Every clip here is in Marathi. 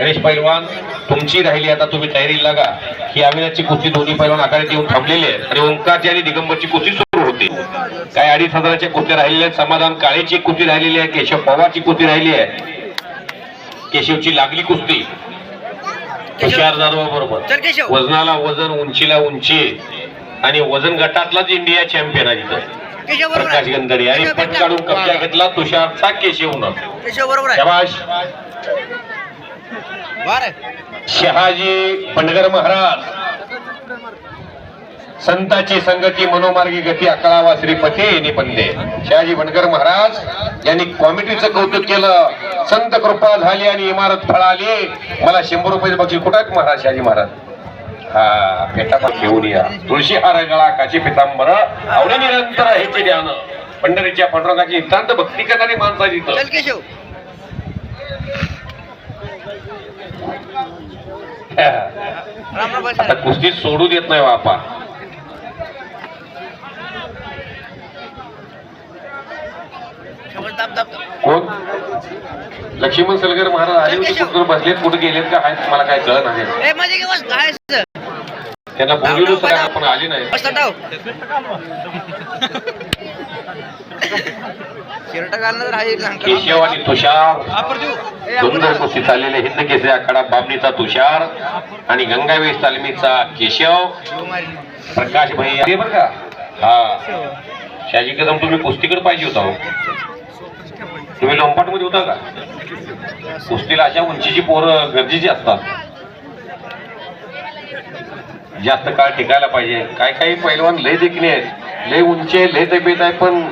गणेश पैलवान तुमची राहिली आता तुम्ही तयारी लागा. ही अविनाशची कुस्ती दोन्ही पैलवान आखाड्यात येऊन थांबलेली आहे. आणि ओंकारची आणि दिगंबरची कुस्ती सुरू होती. काय अडीच हजाराच्या कुस्ती राहिलेल्या आहेत. समाधान काळेची कुस्ती राहिलेली आहे. केशव पवारची कुस्ती राहिली आहे. केशवची लागली कुस्ती. तुषार जाधव बरोबर. वजनाला वजन उंचीला उंची. आणि वजन गटातलाच इंडिया चॅम्पियन आहे तिथं. गंधरी आणि पट. काढून कब्जा घेतला. तुषारचा केशवनं शबाश वार आहे. शहाजी. पंडगर महाराज. संताची संगती मनोमार्गी गती अकळावा श्रीपती निपंदे शहाजी बनकर महाराज यांनी कॉमिटीचं कौतुक केलं. संत कृपा झाली आणि इमारत फळाली. मला शंभर रुपये बक्षीस कुठं महाराज शहाजी महाराज? हा पेटापा घेऊन या. तुळशी हार गळा काची पितांबर आवडे निरंतर ह्याचे ध्यान. पंढरीच्या पांडुरंगाची नितांत भक्ती करणारी राम राम आता कुस्ती सोडू देत नाही बापा. कोण? लक्ष्मण सलगर महाराज. आले होते बसलेत कुठे गेलेत का? आहेत मला काय कळत नाही. त्यांना बोलवलं पण आले नाही. शर्ट घालणार केशव आणि तुषार. सुंदर कुस्ती चाललेले हिंद केसरी आखाडा बाबनीचा तुषार आणि गंगावेश तालमीचा केशव. प्रकाश भाई आले बरं का? हा. शाजी कदम तुम्ही कुस्तीकडे पाहिजे होता हो. तुम्ही लोंपाटमध्ये होता का? कुस्तीला अशा उंचीची पोरं गरजेची असतात. जास्त काळ टिकायला पाहिजे. काय काही पैलवान लय देखील आहेत. लय उंचे लय तब्येत आहे पण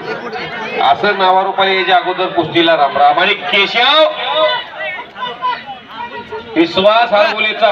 असं नावारूपाने याच्या अगोदर कुस्तीला रामराम आणि केशव. विश्वास हा मुलीचा